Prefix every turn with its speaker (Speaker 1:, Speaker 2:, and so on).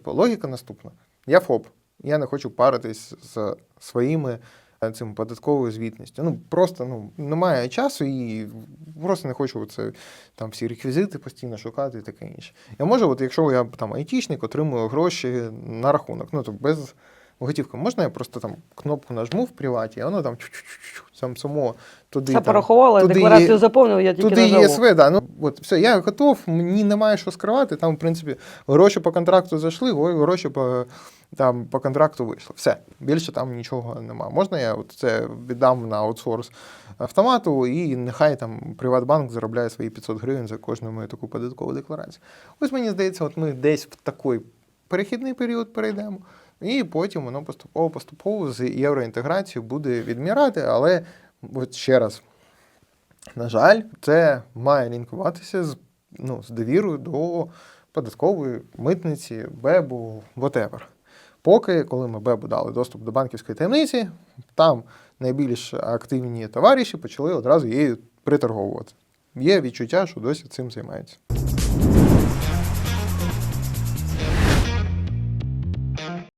Speaker 1: типу, логіка наступна. Я ФОП, я не хочу паритись з своїми е, цим податковою звітністю. Ну просто ну немає часу і просто не хочу це там всі реквізити постійно шукати і таке інше. Я можу, от якщо я там айтішник, отримую гроші на рахунок, ну то без готівки. Можна я просто там кнопку нажму в приваті, і воно там сам само туди. Там,
Speaker 2: порахувала, декларацію заповнив, я тільки
Speaker 1: Туди. ЄСВ, да. Ну от все, я готов, мені немає що скривати. Там, в принципі, гроші по контракту зайшли, ой, гроші по, там, по контракту вийшли. Все, більше там нічого немає. Можна я от це віддам на аутсорс автомату, і нехай там Приватбанк заробляє свої 500 гривень за кожну мою таку податкову декларацію. Ось мені здається, от ми десь в такий перехідний період перейдемо. І потім воно поступово-поступово з євроінтеграцією буде відмірати, але от ще раз, на жаль, це має лінкуватися з, ну, з довірою до податкової митниці, БЕБу, whatever. Поки, коли ми БЕБу дали доступ до банківської таємниці, там найбільш активні товариші почали одразу її приторговувати. Є відчуття, що досі цим займаються.